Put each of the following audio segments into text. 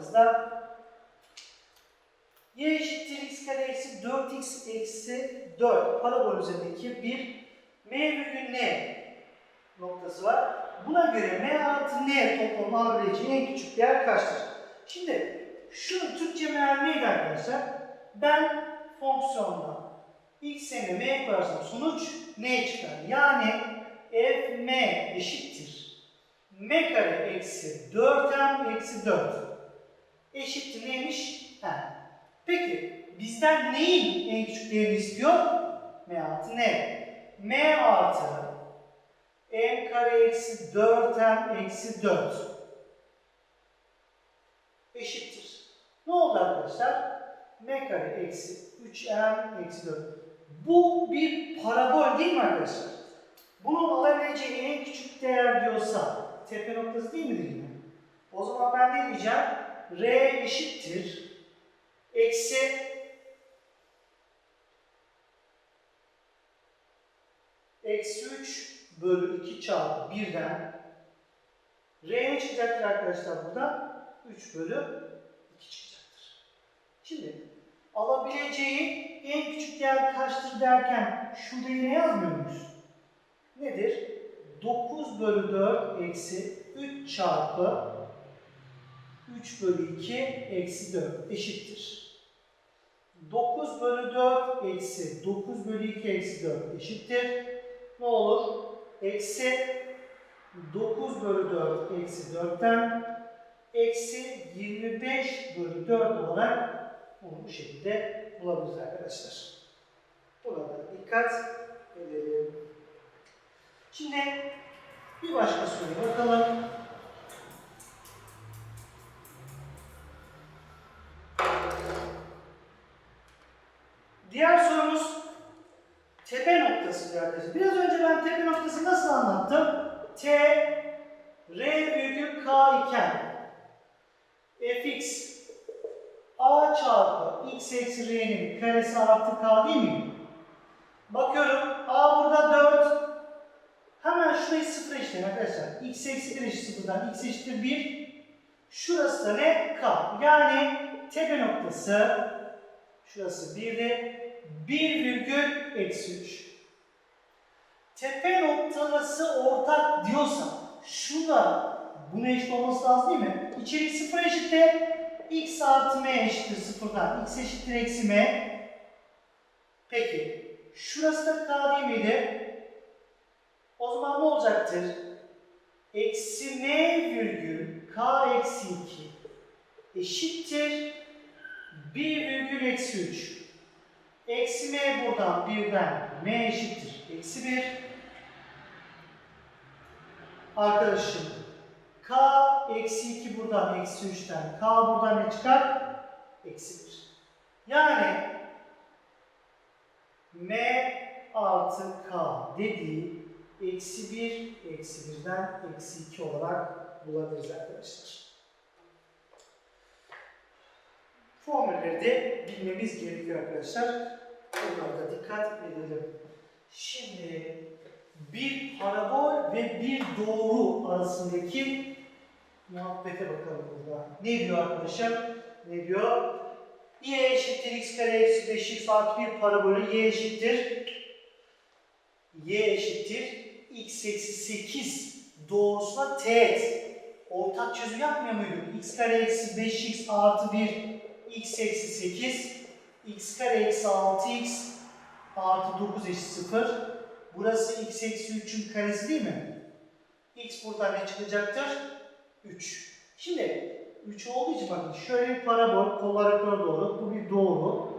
baktığımızda y eşittir x kare eksi 4x eksi 4 parabol üzerindeki bir m virgül n noktası var. Buna göre m artı n toplamı alabileceği en küçük değer kaçtır? Şimdi şu Türkçe meal neydi arkadaşlar? Ben fonksiyonda x m koyarsam sonuç ne çıkar? Yani f m eşittir. m kare eksi 4m eksi 4 eşittir neymiş? Ha. Peki bizden neyin en küçük değerini istiyor? m artı n. m artı m kare eksi 4m eksi 4 eşittir. Ne oldu arkadaşlar? m kare eksi 3m eksi 4. Bu bir parabol değil mi arkadaşlar? Bunun alabileceği en küçük değer diyorsa tepe noktası değil midir yine? O zaman ben ne diyeceğim? R eşittir. Eksi eksi 3 bölü 2 çarpı 1'den r ne çıkacaktır arkadaşlar buradan? 3 bölü 2 çıkacaktır. Şimdi alabileceği en küçük değer kaçtır derken şurada yine yazmıyor muyuz? Nedir? 9 bölü 4 eksi 3 çarpı 3 bölü 2 eksi 4 eşittir. 9 bölü 4 eksi 9 bölü 2 eksi 4 eşittir. Ne olur? Eksi 9 bölü 4 eksi 4'ten eksi 25 bölü 4 olarak bunu bu şekilde bulabiliriz arkadaşlar. Burada dikkat edelim. Şimdi bir başka soruya bakalım. Arkadaşlar. Biraz önce ben tepe noktası nasıl anlattım? T, R virgül K iken fx a çarpı x eksi r'nin karesi artı k değil mi? Bakıyorum a burada 4. Hemen şurayı sıfır eşitleyin arkadaşlar. x eksi 1 eşit sıfırdan x eşittir 1. Şurası da ne? K. Yani tepe noktası şurası 1'de 1 virgül eksi 3. Tepe noktası ortak diyorsa şurada buna eşit olması lazım değil mi? İçerik sıfır eşittir. x artı m eşittir sıfırdan. x eşittir eksi m. Peki. Şurası da k değil miydi? O zaman ne olacaktır? Eksi m virgül k eksi 2 eşittir 1 virgül eksi 3. Eksi m buradan birden m eşittir. Eksi 1. Arkadaşım k eksi 2 buradan eksi 3'ten k buradan ne çıkar? Eksi 1. Yani m artı k dediği eksi 1 eksi 1'den eksi 2 olarak bulabiliriz arkadaşlar. Formülleri de bilmemiz gerekiyor arkadaşlar. Bunlara da dikkat edelim. Şimdi bir parabol ve bir doğru arasındaki muhabbete bakalım burada. Ne diyor arkadaşlar? Ne diyor? y eşittir x kare eksi 5x artı bir parabolü y eşittir y eşittir x eksi 8 doğrusuna teğet. Ortak çözüm yapmıyor muyduk? x kare eksi 5x artı 1 x eksi 8 x kare eksi 6x artı 9 eşit 0 burası x eksi 3'ün karesi değil mi? x buradan ne çıkacaktır? 3. Şimdi 3 olduğu için bakın şöyle bir parabol kollar yukarı doğru bu bir doğru.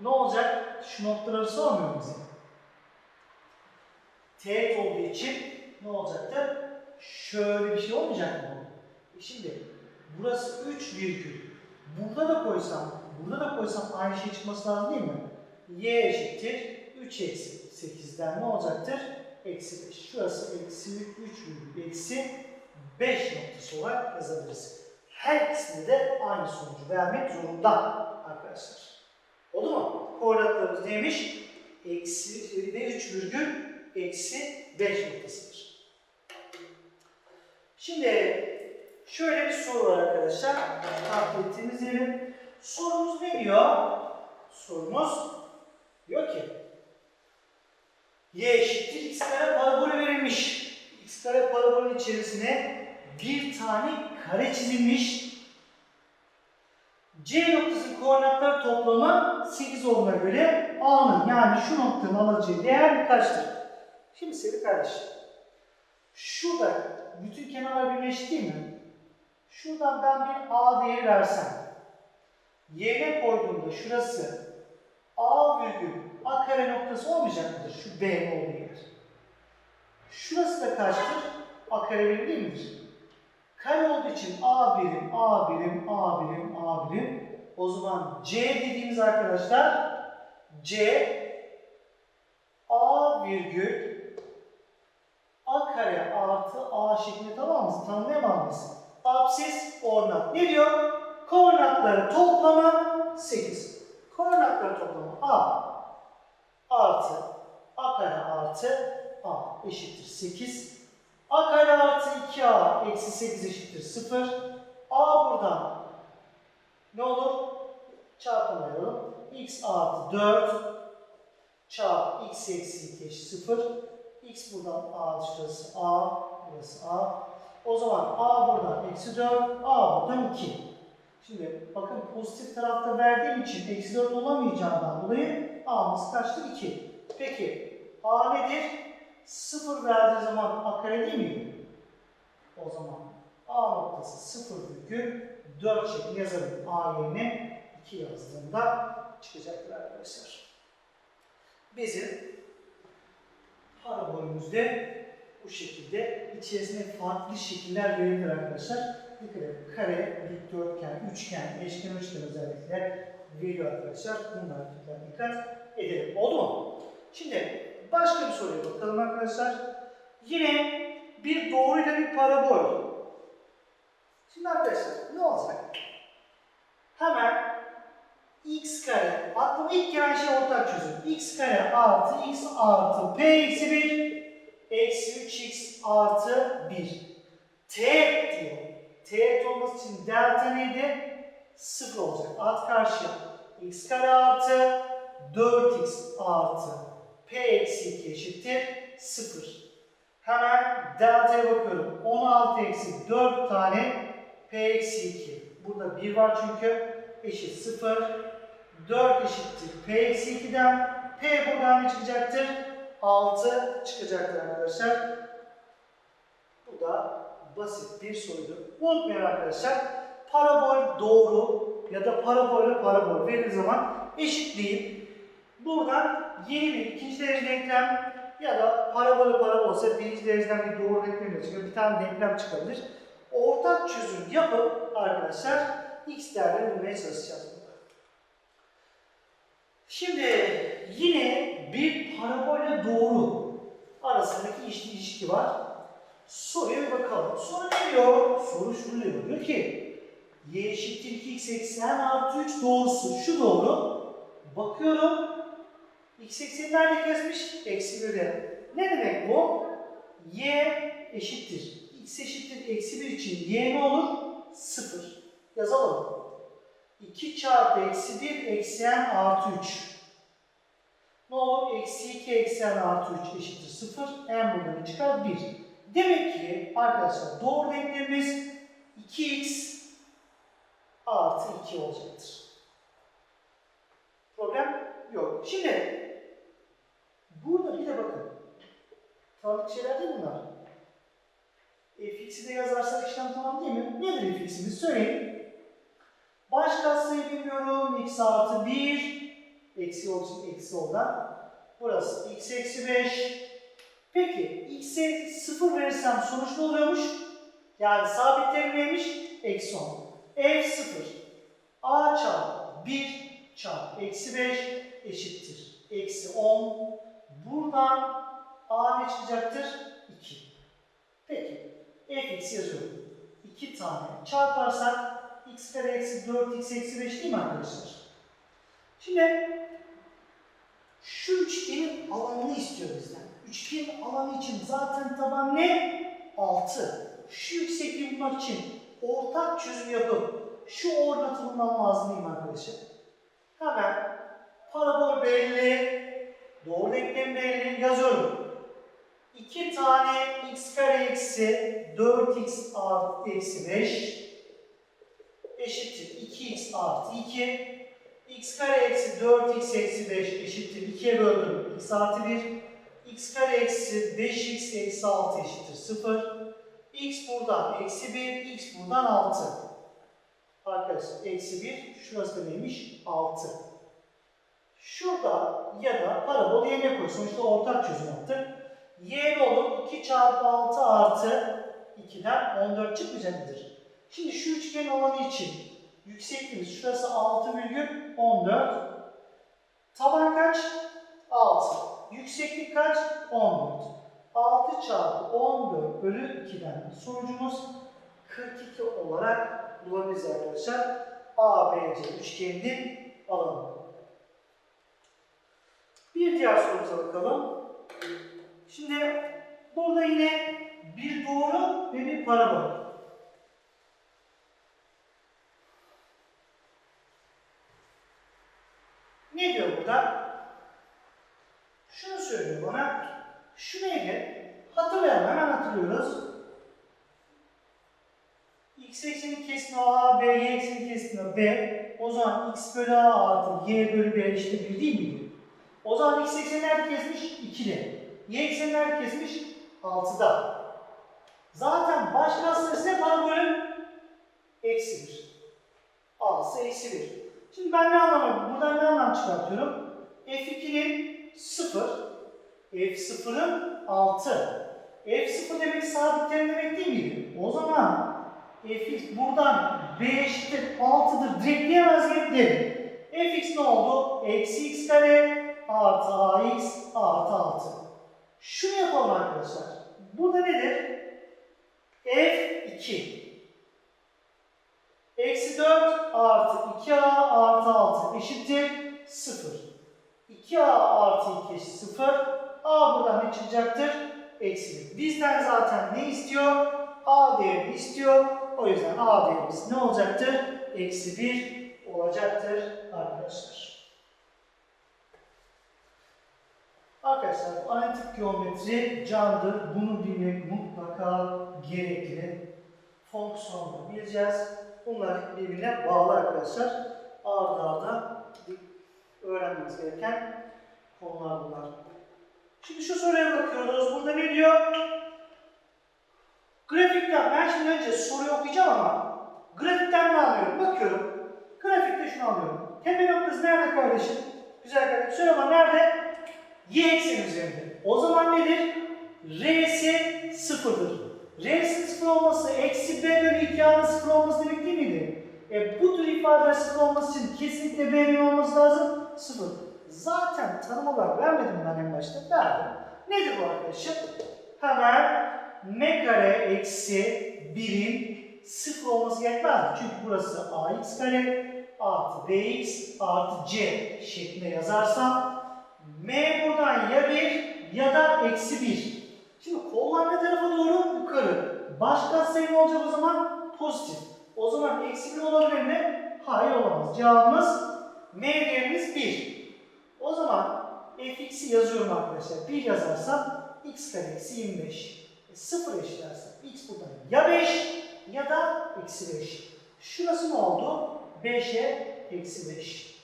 Ne olacak? Şu noktaları sormuyor mu bize? Teğet olduğu için ne olacaktır? Şöyle bir şey olmayacak mı? E şimdi burası 3 virgül. Burada da koysam, burada da koysam aynı şey çıkması lazım değil mi? y eşittir 3 eksi 8'den ne olacaktır? Eksi 5. Şurası eksi 3 virgül eksi 5 noktası olarak yazabiliriz. Her ikisinde de aynı sonucu vermek zorunda arkadaşlar. Oldu mu? Koordinatlarımız neymiş? Eksi ve 3 virgül eksi 5 noktasıdır. Şimdi Şöyle bir soru var arkadaşlar. Takip ettiğimiz yerin. Sorumuz ne diyor? Sorumuz diyor ki y eşittir x kare parabolü verilmiş. x kare parabolün içerisine bir tane kare çizilmiş. C noktasının koordinatları toplamı 8 olduğuna göre A'nın yani şu noktanın alacağı değer kaçtır? Şimdi sevgili kardeşim, şurada bütün kenarlar birleşti değil mi? Şuradan ben bir A değeri versem, y'ne koyduğumda şurası A virgül A kare noktası olmayacak mıdır? Şu B olduğu yer. Şurası da kaçtır? A kare birim değil midir? Kare olduğu için A birim, A birim, A birim, A birim. O zaman C dediğimiz arkadaşlar C A virgül A kare artı A şeklinde tamam mı? Tanımlayamaz mıyız? Absis ordinat. Ne diyor? Koordinatları toplamı 8. Koordinatları toplamı A artı A kare artı A eşittir 8. A kare artı 2A eksi 8 eşittir 0. A buradan ne olur? Çarpmayalım. X artı 4 çarpı X eksi 2 eşit 0. X buradan A şurası A, burası A. O zaman A buradan eksi 4, A buradan 2. Şimdi bakın pozitif tarafta verdiğim için eksi 4 olamayacağından dolayı A'mız kaçtı? 2. Peki A nedir? 0 verdiği zaman A kare değil mi? O zaman A noktası 0,4 şeklinde yazabilirim. A yerine 2 yazdığımda çıkacaktır arkadaşlar. Bizim parabolümüzde bu şekilde içerisine farklı şekiller verilir arkadaşlar. Dikkat edin. Kare, dikdörtgen, üçgen, eşgen, üçgen özellikler veriyor arkadaşlar. Bunlara lütfen dikkat edelim. Oldu mu? Şimdi başka bir soruya bakalım arkadaşlar. Yine bir doğruyla bir parabol. Şimdi arkadaşlar ne olacak? Hemen x kare, aklıma ilk gelen şey ortak çözüm. x kare artı x artı p eksi 1 eksi 3x artı 1. t diyor. t olması için delta neydi? 0 olacak. At karşıya. x kare artı 4x artı p eksi 2 eşittir 0. Hemen delta'ya bakıyorum. 16 eksi 4 tane p eksi 2. Burada 1 var çünkü eşit 0. 4 eşittir p eksi 2'den. p buradan ne çıkacaktır? 6 çıkacaktır arkadaşlar. Bu da basit bir soruydu. Unutmayın arkadaşlar. Parabol doğru ya da parabolle parabol verildiği zaman eşitliği buradan yeni bir ikinci derece denklem ya da parabolle parabol olsa birinci dereceden bir doğru denklem çıkıyor. Bir tane denklem çıkabilir. Ortak çözüm yapıp arkadaşlar x değerlerini bulmaya çalışacağız. Şimdi yine bir parabolle doğru arasındaki ilişki, ilişki var. Soruya bakalım. Soru ne diyor? Soru şunu diyor. Diyor ki y eşittir 2x eksi n artı 3 doğrusu. Şu doğru. Bakıyorum. x ekseni nerede kesmiş? Eksi 1'de. Ne demek bu? y eşittir. x eşittir eksi 1 için y ne olur? 0. Yazalım. 2 çarpı eksi 1 eksi n artı 3. Ne olur? Eksi 2 eksi n artı 3 eşittir 0. n buradan çıkar 1. Demek ki arkadaşlar doğru denklemimiz 2x 2 olacaktır. Problem yok. Şimdi burada bir de bakın. Tanıdık şeyler değil bunlar. fx'i de yazarsak işlem tamam değil mi? Nedir fx'imiz? Söyleyin. Baş katsayı bilmiyorum. x artı 1 eksi olsun eksi oradan. Burası x eksi 5. Peki x'e 0 verirsem sonuç ne oluyormuş? Yani sabit terim neymiş? Eksi 10. F 0. A çarpı 1 çarpı eksi 5 eşittir. Eksi 10. Buradan A ne çıkacaktır? 2. Peki. Fx yazıyorum. 2 tane çarparsak x kare eksi 4x eksi 5 değil mi arkadaşlar? Şimdi şu üçgenin alanını istiyor bizden. Üçgenin alanı için zaten taban ne? 6. Şu yüksekliği bulmak için ortak çözüm yapıp şu ornatı bulmam lazım arkadaşlar? Hemen parabol belli, doğru denklem belli yazıyorum. 2 tane x kare eksi 4x artı eksi 5 eşittir 2x artı 2 x kare eksi 4x eksi 5 eşittir 2'ye böldüm x artı 1 x kare eksi 5x eksi 6 eşittir 0 x buradan eksi 1 x buradan 6 arkadaşlar eksi 1 şurası da neymiş 6 şurada ya da parabol yerine koy sonuçta ortak çözüm yaptık y olur 2 çarpı 6 artı 2'den 14 çıkmayacak mıdır? Şimdi şu üçgen alanı için yüksekliğimiz şurası 6,14. Taban kaç? 6. Yükseklik kaç? 14. 6 çarpı 14 bölü 2'den sonucumuz 42 olarak bulabiliriz arkadaşlar. ABC üçgeninin alanı. Bir diğer sorumuza bakalım. Şimdi burada yine bir doğru ve bir parabol. Ne diyor burada? Şunu söylüyor bana. Şu neydi? Hatırlayalım, hemen hatırlıyoruz. X ekseni kesme a, b, y ekseni kesme b. O zaman x bölü a artı y bölü b eşittir 1 değil miydi? O zaman x ekseni nerede kesmiş? 2'de. Y ekseni nerede kesmiş? 6'da. Zaten baş sayısı ne parabolün? Eksi 1. A'sı eksi 1. Şimdi ben ne anlamıyorum? Buradan ne anlam çıkartıyorum? F2'nin 0, F0'ın 6. F0 demek sabit demek değil miydi? O zaman Fx buradan B eşittir 6'dır direkt diyemez miyim? Dedim. Fx ne oldu? Eksi x kare artı ax artı 6. Şunu yapalım arkadaşlar. Bu da nedir? F2. Eksi 4 artı 2a artı 6 eşittir 0. 2a artı 2 eşit 0. a buradan ne çıkacaktır? Eksi 1. Bizden zaten ne istiyor? a değerini istiyor. O yüzden a değerimiz ne olacaktır? Eksi 1 olacaktır arkadaşlar. Arkadaşlar analitik geometri candır. Bunu bilmek mutlaka gerekli. Fonksiyonları bileceğiz. Bunlar birbirine bağlı arkadaşlar. Arda arda öğrenmemiz gereken konular bunlar. Şimdi şu soruya bakıyoruz. Burada ne diyor? Şimdi önce soruyu okuyacağım ama grafikten ne anlıyorum? Bakıyorum. Grafikte şunu anlıyorum. Tepe noktası nerede kardeşim? Güzel kardeşim. Söyle bana nerede? Y ekseni üzerinde. O zaman nedir? R'si sıfırdır. R'si sıfır olması, eksi B bölü 2 A'nın sıfır olması demek değil miydi? E, bu tür ifadeler sıfır olması için kesinlikle B'nin olması lazım. Sıfır. Zaten tanım olarak vermedim ben en başta. Verdim. Nedir bu arkadaşım? Hemen m kare eksi 1'in sıfır olması gerekmez mi? Çünkü burası ax kare artı bx artı c şeklinde yazarsam m buradan ya 1 ya da eksi 1. Şimdi kollar ne tarafa doğru? Yukarı. Baş katsayı ne olacak o zaman? Pozitif. O zaman eksi 1 olabilir mi? Hayır olamaz. Cevabımız m değerimiz 1. O zaman fx'i yazıyorum arkadaşlar. 1 yazarsam x kare eksi 25. 0 eşitlersem x buradan ya 5 ya da eksi 5. Şurası ne oldu? 5'e eksi 5.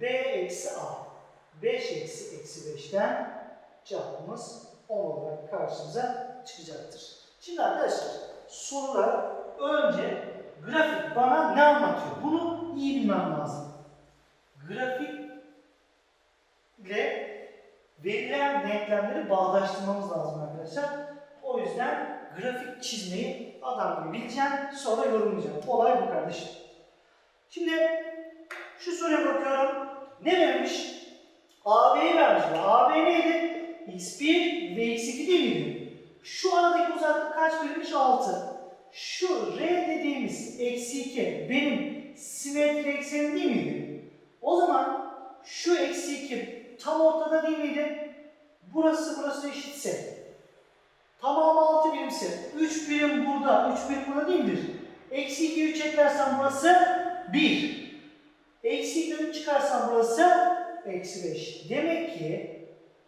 b eksi a. 5 eksi eksi 5'ten cevabımız 10 olarak karşımıza çıkacaktır. Şimdi arkadaşlar sorular önce grafik bana ne anlatıyor? Bunu iyi bilmem lazım. Grafik ile verilen denklemleri bağdaştırmamız lazım arkadaşlar. O yüzden grafik çizmeyi adam gibi bileceğim, sonra yorumlayacağım. Olay bu kardeşim. Şimdi şu soruya bakıyorum. Ne vermiş? AB'yi vermiş. AB neydi? X1 ve X2 değil miydi? Şu aradaki uzaklık kaç verilmiş? 6. Şu R dediğimiz eksi 2 benim simetri eksenim değil miydi? O zaman şu eksi 2 tam ortada değil miydi? Burası burası eşitse 6 birimse 3 birim burada 3 birim burada değil midir? Eksi 2'yi 3 eklersen burası 1. Eksi 2'den 3 çıkarsan burası eksi 5. Demek ki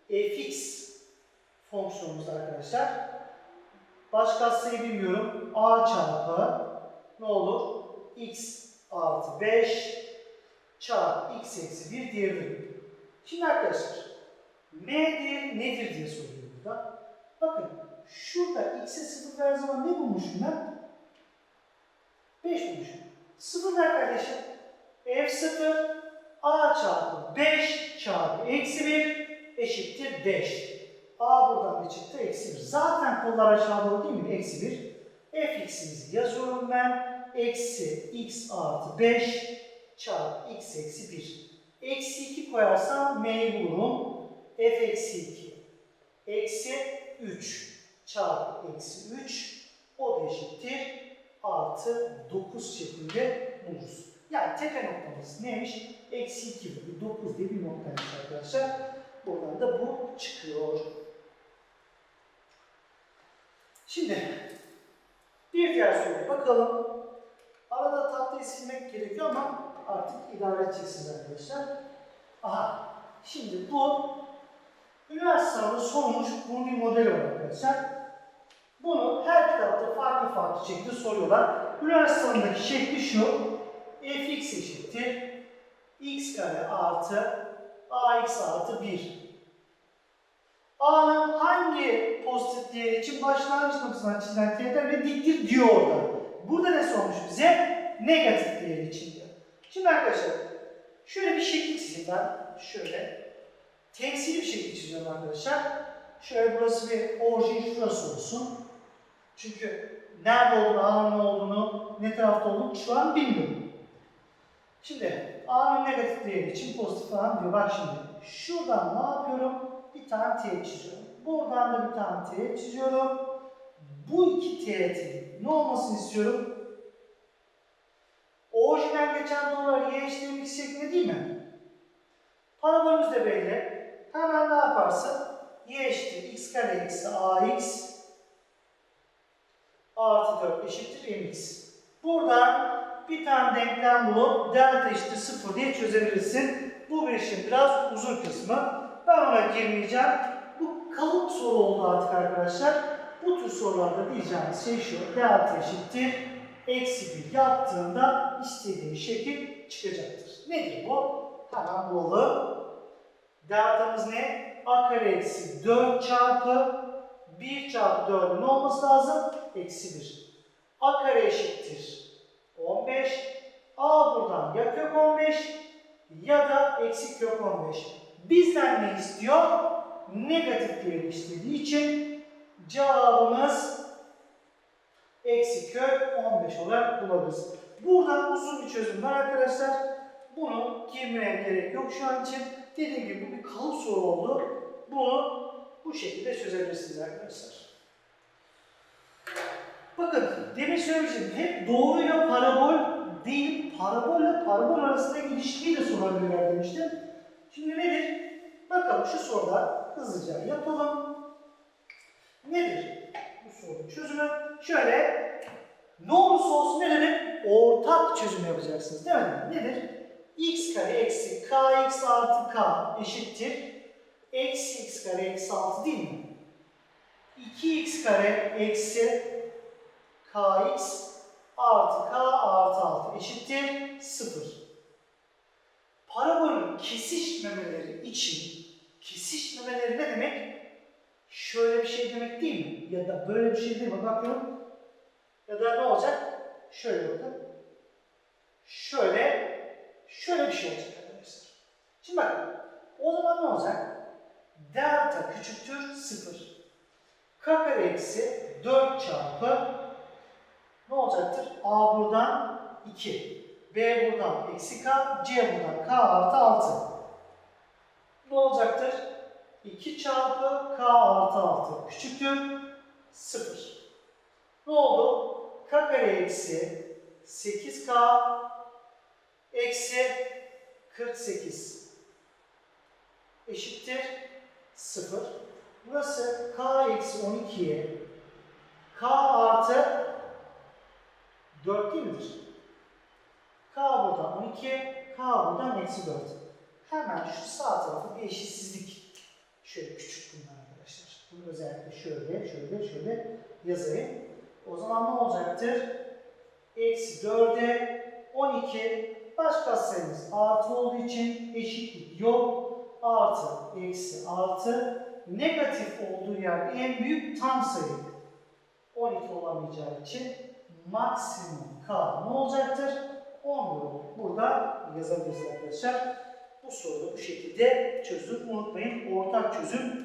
fx fonksiyonumuz arkadaşlar. Başka sayı bilmiyorum. a çarpı ne olur? x artı 5 çarpı x eksi 1 diyebilirim. Şimdi arkadaşlar m değeri nedir diye soruyor burada. Bakın şurada x'e 0 verdiği zaman ne bulmuşum ben? 5 bulmuşum. 0 ver kardeşim. f0 a çarpı 5 çarpı eksi 1 eşittir 5. a buradan ne çıktı? Eksi 1. Zaten kollar aşağı doğru değil mi? Eksi 1. fx'imizi yazıyorum ben. Eksi x artı 5 çarpı x eksi 1. Eksi 2 koyarsam m'yi bulurum. f eksi 2. Eksi 3 çarpı eksi 3 o da eşittir artı 9 şeklinde buluruz. Yani tepe noktamız neymiş? Eksi 2 bölü 9 diye bir noktaymış arkadaşlar. Buradan da bu çıkıyor. Şimdi bir diğer soruya bakalım. Arada tahtayı silmek gerekiyor ama artık idare edeceksiniz arkadaşlar. Aha, şimdi bu üniversite sınavında sorulmuş bunun bir modeli var arkadaşlar. Bunu her kitapta farklı farklı şekilde soruyorlar. Üniversite şekli şu. fx eşittir x kare artı ax artı 1. A'nın hangi pozitif değeri için başlangıç noktasından çizilen teğetler ve diktir diyor orada. Burada ne sormuş bize? Negatif değeri için diyor. Şimdi arkadaşlar şöyle bir şekil çizeyim ben. Şöyle. Temsili bir şekil çiziyorum arkadaşlar. Şöyle burası bir orijin şurası olsun. Çünkü nerede olduğunu, A'nın ne olduğunu, ne tarafta olduğunu şu an bilmiyorum. Şimdi A'nın negatif değeri için pozitif falan diyor. Bak şimdi şuradan ne yapıyorum? Bir tane teğet çiziyorum. Buradan da bir tane teğet çiziyorum. Bu iki teğetin ne olmasını istiyorum? Orijinden geçen doğrular y eşittir x şeklinde değil mi? Parabolümüz de belli. Hemen ne yaparsın? y eşittir x kare eksi ax artı 4 eşittir mx. Buradan bir tane denklem bulup delta eşittir 0 diye çözebilirsin. Bu bir işin biraz uzun kısmı. Ben ona girmeyeceğim. Bu kalıp soru oldu artık arkadaşlar. Bu tür sorularda diyeceğimiz şey şu. Delta eşittir eksi 1 yaptığında istediğin şekil çıkacaktır. Nedir bu? Hemen bulalım. Deltamız ne? A kare eksi 4 çarpı 1 çarpı 4'ün ne olması lazım? Eksi 1. A kare eşittir 15. A buradan ya kök 15 ya da eksi kök 15. Bizden ne istiyor? Negatif değeri istediği için cevabımız eksi kök 15 olarak bulabiliriz. Buradan uzun bir çözüm var arkadaşlar. Bunu girmeye gerek yok şu an için. Dediğim gibi bu bir kalıp soru oldu. Bunu bu şekilde çözebilirsiniz arkadaşlar. Bakın demin söylemiştim hep doğruyla parabol değil parabolle parabol arasındaki ilişkiyi de sorabilirler demiştim. Şimdi nedir? Bakalım şu soruda hızlıca yapalım. Nedir bu sorunun çözümü? Şöyle ne olursa olsun ne demek? Ortak çözüm yapacaksınız değil mi? Nedir? x kare eksi kx artı k eşittir. Eksi x kare eksi 6 değil mi? 2x kare eksi kx artı k artı 6 eşittir 0. Parabolün kesişmemeleri için kesişmemeleri ne demek? Şöyle bir şey demek değil mi? Ya da böyle bir şey değil mi? Bakıyorum. Ya da ne olacak? Şöyle bakın. Şöyle, şöyle bir şey olacak arkadaşlar. Şimdi bakın. O zaman ne olacak? Delta küçüktür 0. K kare eksi 4 çarpı ne olacaktır? A buradan 2. B buradan eksi K, C buradan K artı 6. Ne olacaktır? 2 çarpı K artı 6 küçüktür 0. Ne oldu? K kare eksi 8K eksi 48 eşittir 0. Burası K eksi 12'ye K artı 4 değil midir? K buradan 12, K buradan eksi 4. Hemen şu sağ tarafı bir eşitsizlik. Şöyle küçük bunlar arkadaşlar. Bunu özellikle şöyle, şöyle, şöyle yazayım. O zaman ne olacaktır? Eksi 4'e 12 baş katsayımız artı olduğu için eşitlik yok. Artı, eksi, artı. Negatif olduğu yerde en büyük tam sayı. 12 olamayacağı için maksimum K ne olacaktır? 11 olur. Burada yazabiliriz arkadaşlar. Bu soru bu şekilde çözülür. Unutmayın ortak çözüm